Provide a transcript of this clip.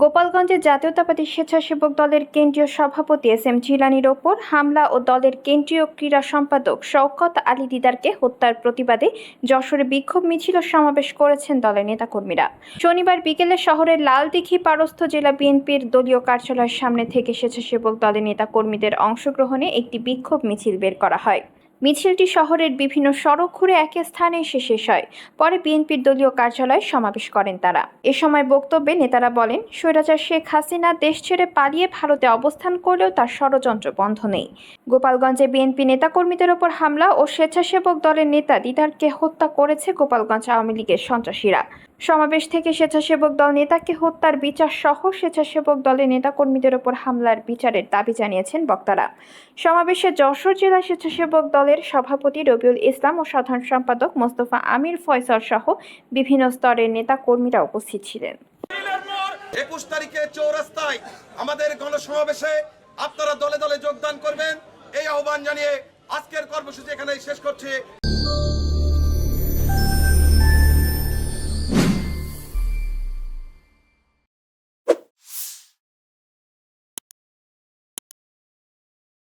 গোপালগঞ্জে জাতীয়তাবাদী স্বেচ্ছাসেবক দলের কেন্দ্রীয় সভাপতি এস এম জিলানির ওপর হামলা ও দলের কেন্দ্রীয় ক্রীড়া সম্পাদক শওকত আলী দিদারকে হত্যার প্রতিবাদে যশোরে বিক্ষোভ মিছিল সমাবেশ করেছেন দলের নেতাকর্মীরা। শনিবার বিকেলে শহরের লালদিঘি পারস্থ জেলা বিএনপির দলীয় কার্যালয়ের সামনে থেকে স্বেচ্ছাসেবক দলের নেতাকর্মীদের অংশগ্রহণে একটি বিক্ষোভ মিছিল বের করা হয়। মিছিলটি শহরের বিভিন্ন সড়ক ঘুরে এক স্থানে এসে শেষ হয়। পরে বিএনপির দলীয় কার্যালয়ে সমাবেশ করেন তারা। এ সময় বক্তব্যে নেতারা বলেন, স্বৈরাচার শেখ হাসিনা দেশ ছেড়ে পালিয়ে ভারতে অবস্থান করলেও তার ষড়যন্ত্র বন্ধ নেই। গোপালগঞ্জে বিএনপি নেতাকর্মীদের ওপর হামলা ও স্বেচ্ছাসেবক দলের নেতা দিদারকে হত্যা করেছে গোপালগঞ্জ আওয়ামী লীগের সন্ত্রাসীরা। সমাবেশ থেকে স্বেচ্ছাসেবক দল নেতাকে হত্যার বিচার সহ স্বেচ্ছাসেবক দলের নেতাকর্মীদের ওপর হামলার বিচারের দাবি জানিয়েছেন বক্তারা। সমাবেশে যশোর জেলা স্বেচ্ছাসেবক দলের সভাপতি রবিউল ইসলাম ও সাধারণ সম্পাদক মোস্তফা আমির ফয়সল সহ বিভিন্ন স্তরের নেতা কর্মীরা উপস্থিত ছিলেন। একুশ তারিখে চৌরাস্তায় আমাদের গণসমাবেশে আপনারা দলে দলে যোগদান করবেন। এই আহ্বান জানিয়ে আজকের কর্মসূচি এখানে শেষ করছি।